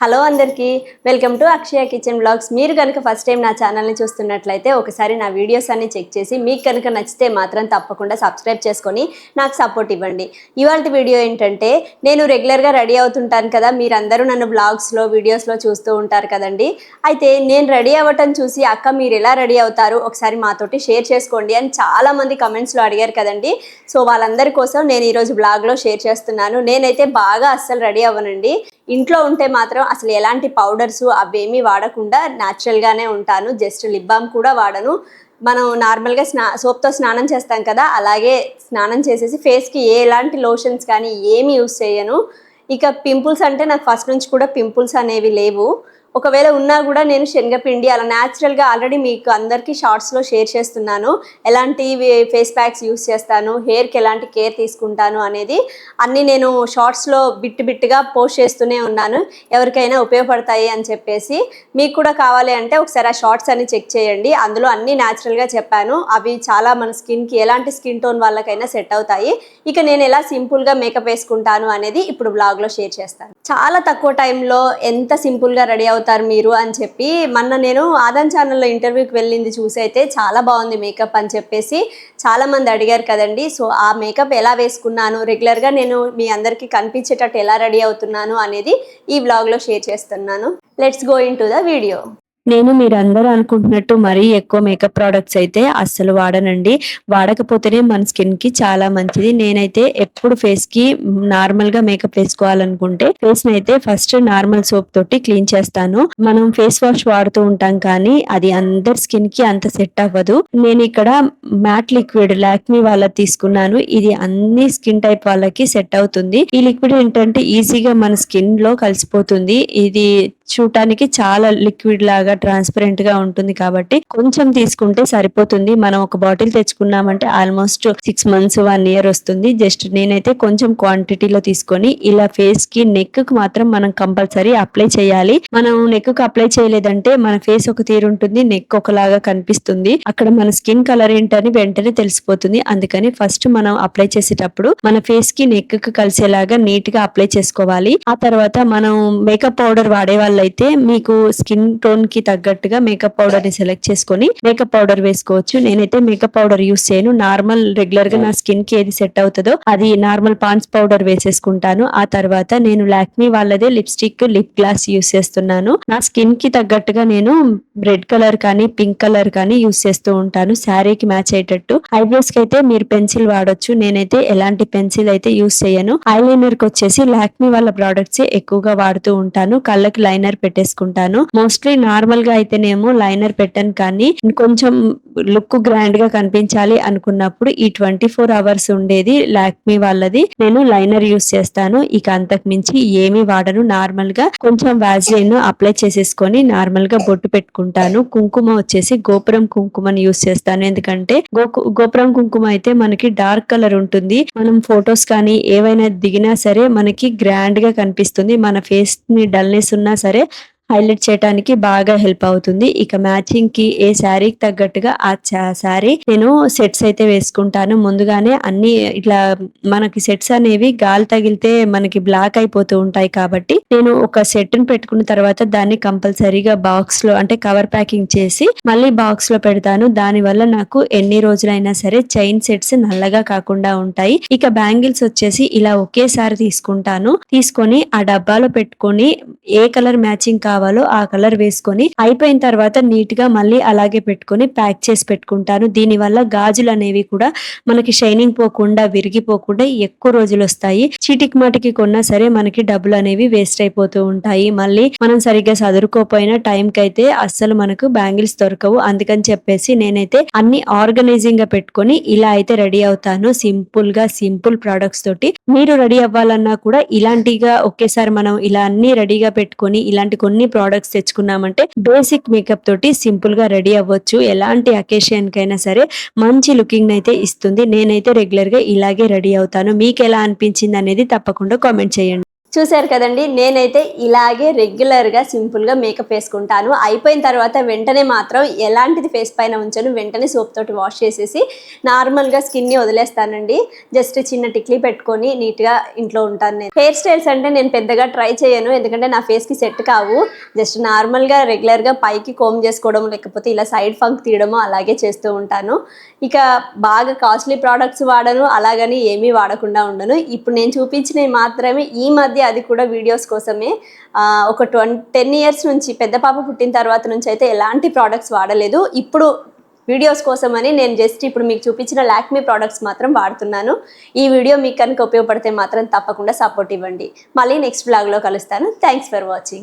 Hello అందరికీ welcome to Akshaya kitchen blogs మీరు కనుక ఫస్ట్ టైం నా ఛానల్ని చూస్తున్నట్లయితే ఒకసారి నా వీడియోస్ అన్ని చెక్ చేసి మీకు కనుక నచ్చితే మాత్రం తప్పకుండా సబ్స్క్రైబ్ చేసుకొని నాకు సపోర్ట్ ఇవ్వండి. ఇవాళ వీడియో ఏంటంటే నేను రెగ్యులర్గా రెడీ అవుతుంటాను కదా మీరందరూ నన్ను బ్లాగ్స్లో వీడియోస్లో చూస్తూ ఉంటారు కదండి. అయితే నేను రెడీ అవ్వటం చూసి అక్క మీరు ఎలా రెడీ అవుతారు? ఒకసారి మాతోటి షేర్ చేసుకోండి అని చాలామంది కమెంట్స్లో అడిగారు కదండి. సో వాళ్ళందరి కోసం నేను ఈరోజు బ్లాగ్లో షేర్ చేస్తున్నాను. నేనైతే బాగా అస్సలు రెడీ అవ్వనండి. ఇంట్లో ఉంటే మాత్రం అసలు ఎలాంటి పౌడర్స్ అవేమీ వాడకుండా న్యాచురల్గానే ఉంటాను. జస్ట్ లిప్ బామ్ కూడా వాడను. మనం నార్మల్గా స్నా సోప్తో స్నానం చేస్తాం కదా అలాగే స్నానం చేసేసి ఫేస్కి ఏ ఎలాంటి లోషన్స్ కానీ ఏమి యూస్ చేయను. ఇక పింపుల్స్ అంటే నాకు ఫస్ట్ నుంచి కూడా పింపుల్స్ అనేవి లేవు. ఒకవేళ ఉన్నా కూడా నేను శనగపిండి అలా న్యాచురల్గా ఆల్రెడీ మీకు అందరికీ షార్ట్స్లో షేర్ చేస్తున్నాను. ఎలాంటి ఫేస్ ప్యాక్స్ యూస్ చేస్తాను? హెయిర్కి ఎలాంటి కేర్ తీసుకుంటాను? అనేది అన్నీ నేను షార్ట్స్లో బిట్ బిట్గా పోస్ట్ చేస్తూనే ఉన్నాను. ఎవరికైనా ఉపయోగపడతాయి అని చెప్పేసి మీకు కూడా కావాలి అంటే ఒకసారి ఆ షార్ట్స్ అన్ని చెక్ చేయండి. అందులో అన్నీ న్యాచురల్గా చెప్పాను. అవి చాలా మన స్కిన్కి ఎలాంటి స్కిన్ టోన్ వాళ్ళకైనా సెట్ అవుతాయి. ఇక నేను ఎలా సింపుల్గా మేకప్ వేసుకుంటాను అనేది ఇప్పుడు బ్లాగ్లో షేర్ చేస్తాను. చాలా తక్కువ టైంలో ఎంత సింపుల్గా రెడీ అవుతారు మీరు అని చెప్పి మొన్న నేను ఆదాన్ ఛానల్లో ఇంటర్వ్యూకి వెళ్ళింది చూసి అయితే చాలా బాగుంది మేకప్ అని చెప్పేసి చాలా మంది అడిగారు కదండి. సో ఆ మేకప్ ఎలా వేసుకున్నాను? రెగ్యులర్గా నేను మీ అందరికీ కనిపించేటట్టు ఎలా రెడీ అవుతున్నాను అనేది ఈ వ్లాగ్లో షేర్ చేస్తున్నాను. Let's go into the video నేను మీరు అనుకుంటున్నట్టు మరీ ఎక్కువ మేకప్ ప్రోడక్ట్స్ అయితే అస్సలు వాడనండి. వాడకపోతేనే మన స్కిన్కి చాలా మంచిది. నేనైతే ఎప్పుడు ఫేస్కి నార్మల్గా మేకప్ వేసుకోవాలనుకుంటే ఫేస్ అయితే ఫస్ట్ నార్మల్ సోప్ తోటి క్లీన్ చేస్తాను. మనం ఫేస్ వాష్ వాడుతూ ఉంటాం కానీ అది అందరి స్కిన్కి అంత సెట్ అవ్వదు. నేను ఇక్కడ మ్యాట్ లిక్విడ్ లాక్మీ వాళ్ళ తీసుకున్నాను. ఇది అన్ని స్కిన్ టైప్ వాళ్ళకి సెట్ అవుతుంది. ఈ లిక్విడ్ ఏంటంటే ఈజీగా మన స్కిన్లో కలిసిపోతుంది. ఇది చూడటానికి చాలా లిక్విడ్ లాగా ట్రాన్స్పరెంట్గా ఉంటుంది కాబట్టి కొంచెం తీసుకుంటే సరిపోతుంది. మనం ఒక bottle తెచ్చుకున్నామంటే almost six months one year వస్తుంది. జస్ట్ నేనైతే కొంచెం క్వాంటిటీలో తీసుకొని ఇలా ఫేస్కి నెక్కి మాత్రం మనం కంపల్సరీ అప్లై చేయాలి. మనం నెక్కు అప్లై చేయలేదంటే మన ఫేస్ ఒక తీరు ఉంటుంది నెక్ ఒకలాగా కనిపిస్తుంది. అక్కడ మన స్కిన్ కలర్ ఏంటని వెంటనే తెలిసిపోతుంది. అందుకని ఫస్ట్ మనం అప్లై చేసేటప్పుడు మన ఫేస్కి నెక్కి కలిసేలాగా నీట్గా అప్లై చేసుకోవాలి. ఆ తర్వాత మనం మేకప్ పౌడర్ వాడే వాళ్ళైతే మీకు స్కిన్ టోన్కి తగ్గట్టుగా మేకప్ పౌడర్ని సెలెక్ట్ చేసుకొని మేకప్ పౌడర్ వేసుకోవచ్చు. నేనైతే మేకప్ పౌడర్ యూస్ చేయను. నార్మల్ రెగ్యులర్గా నా స్కిన్కి ఏది సెట్ అవుతుందో అది నార్మల్ పాన్స్ పౌడర్ వేసేసుకుంటాను. ఆ తర్వాత నేను లాక్మీ వాళ్ళదే లిప్స్టిక్ లిప్ గ్లాస్ యూస్ చేస్తున్నాను. నా స్కిన్కి తగ్గట్టుగా నేను రెడ్ కలర్ కానీ పింక్ కలర్ కానీ యూస్ చేస్తూ ఉంటాను. శారీకి మ్యాచ్ అయ్యేటట్టు. ఐబ్రోస్కి అయితే మీరు పెన్సిల్ వాడొచ్చు. నేనైతే ఎలాంటి పెన్సిల్ అయితే యూస్ చేయను. ఐలైనర్కి వచ్చేసి లాక్మీ వాళ్ళ ప్రోడక్ట్స్ ఎక్కువగా వాడుతూ ఉంటాను. కళ్ళకి లైనర్ పెట్టేసుకుంటాను. మోస్ట్లీ నార్మల్గా అయితేనేమో లైనర్ పెట్టాను కానీ కొంచెం లుక్ గ్రాండ్గా కనిపించాలి అనుకున్నప్పుడు ఈ ట్వంటీ ఫోర్ అవర్స్ ఉండేది లాక్మీ వాళ్ళది. నేను లైనర్ యూస్ చేస్తాను. ఇక అంతకు మించి ఏమీ వాడను. నార్మల్గా కొంచెం వ్యాజ్లైన్ అప్లై చేసేసుకొని నార్మల్గా బొట్టు పెట్టుకుంటాను. కుంకుమ వచ్చేసి గోపురం కుంకుమని యూస్ చేస్తాను. ఎందుకంటే గోకు- గోపురం కుంకుమ అయితే మనకి డార్క్ కలర్ ఉంటుంది. మనం ఫొటోస్ కానీ ఏవైనా దిగినా సరే మనకి గ్రాండ్గా కనిపిస్తుంది. మన ఫేస్ని డల్నెస్ ఉన్నా సరే ಹೇಳ್ತಾರೆ హైలైట్ చేయడానికి బాగా హెల్ప్ అవుతుంది. ఇక మ్యాచింగ్కి ఏ శారీకి తగ్గట్టుగా ఆ శారీ నేను సెట్స్ అయితే వేసుకుంటాను. ముందుగానే అన్ని ఇట్లా మనకి సెట్స్ అనేవి గాలి తగిలితే మనకి బ్లాక్ అయిపోతూ ఉంటాయి కాబట్టి నేను ఒక సెట్ని పెట్టుకున్న తర్వాత దాన్ని కంపల్సరీగా బాక్స్లో అంటే కవర్ ప్యాకింగ్ చేసి మళ్ళీ బాక్స్లో పెడతాను. దాని వల్ల నాకు ఎన్ని రోజులైనా సరే చైన్ సెట్స్ నల్లగా కాకుండా ఉంటాయి. ఇక బ్యాంగిల్స్ వచ్చేసి ఇలా ఒకేసారి తీసుకుంటాను. తీసుకొని ఆ డబ్బాలో పెట్టుకొని ఏ కలర్ మ్యాచింగ్ కావాలో ఆ కలర్ వేసుకొని అయిపోయిన తర్వాత నీట్గా మళ్ళీ అలాగే పెట్టుకొని ప్యాక్ చేసి పెట్టుకుంటాను. దీని వల్ల గాజులు అనేవి కూడా మనకి షైనింగ్ పోకుండా విరిగిపోకుండా ఎక్కువ రోజులు వస్తాయి. చీటికి మాటికి కొన్నా సరే మనకి డబ్బులు అనేవి వేస్ట్ అయిపోతూ ఉంటాయి. మళ్ళీ మనం సరిగ్గా చదువుకోపోయినా టైం కి అయితే అస్సలు మనకు బ్యాంగిల్స్ దొరకవు. అందుకని చెప్పేసి నేనైతే అన్ని ఆర్గనైజింగ్గా పెట్టుకొని ఇలా అయితే రెడీ అవుతాను. సింపుల్గా సింపుల్ ప్రొడక్ట్స్ తోటి. మీరు రెడీ అవ్వాలన్నా కూడా ఇలాంటిగా ఒకేసారి మనం ఇలా అన్ని రెడీగా పెట్టుకొని ఇలాంటి కొన్ని ప్రోడక్ట్స్ తెచ్చుకున్నామంటే బేసిక్ మేకప్ తోటి సింపుల్గా రెడీ అవ్వచ్చు. ఎలాంటి అకేషన్ కైనా సరే మంచి లుకింగ్ అయితే ఇస్తుంది. నేనైతే రెగ్యులర్గా ఇలాగే రెడీ అవుతాను. మీకు ఎలా అనిపించింది అనేది తప్పకుండా కామెంట్ చేయండి. చూశారు కదండి నేనైతే ఇలాగే రెగ్యులర్గా సింపుల్గా మేకప్ వేసుకుంటాను. అయిపోయిన తర్వాత వెంటనే మాత్రం ఎలాంటిది ఫేస్ పైన ఉంచను వెంటనే సోప్ తోటి వాష్ చేసేసి నార్మల్గా స్కిన్ని వదిలేస్తానండి. జస్ట్ చిన్న టిక్లీ పెట్టుకొని నీట్గా ఇంట్లో ఉంటాను నేను. హెయిర్ స్టైల్స్ అంటే నేను పెద్దగా ట్రై చేయను ఎందుకంటే నా ఫేస్కి సెట్ కావు. జస్ట్ నార్మల్గా రెగ్యులర్గా పైకి కోమ్ చేసుకోవడం లేకపోతే ఇలా సైడ్ ఫంక్ తీయడము అలాగే చేస్తూ ఉంటాను. ఇక బాగా కాస్ట్లీ ప్రోడక్ట్స్ వాడను అలాగని ఏమీ వాడకుండా ఉండను. ఇప్పుడు నేను చూపించినవి మాత్రమే ఈ మధ్య అది కూడా వీడియోస్ కోసమే. ఒక ట్వం టెన్ ఇయర్స్ నుంచి పెద్ద పాప పుట్టిన తర్వాత నుంచి అయితే ఎలాంటి ప్రోడక్ట్స్ వాడలేదు. ఇప్పుడు వీడియోస్ కోసమని నేను జస్ట్ ఇప్పుడు మీకు చూపించిన లాక్మీ ప్రోడక్ట్స్ మాత్రం వాడుతున్నాను. ఈ వీడియో మీకు కనుక ఉపయోగపడితే మాత్రం తప్పకుండా సపోర్ట్ ఇవ్వండి. మళ్ళీ నెక్స్ట్ బ్లాగ్లో కలుస్తాను. Thanks for watching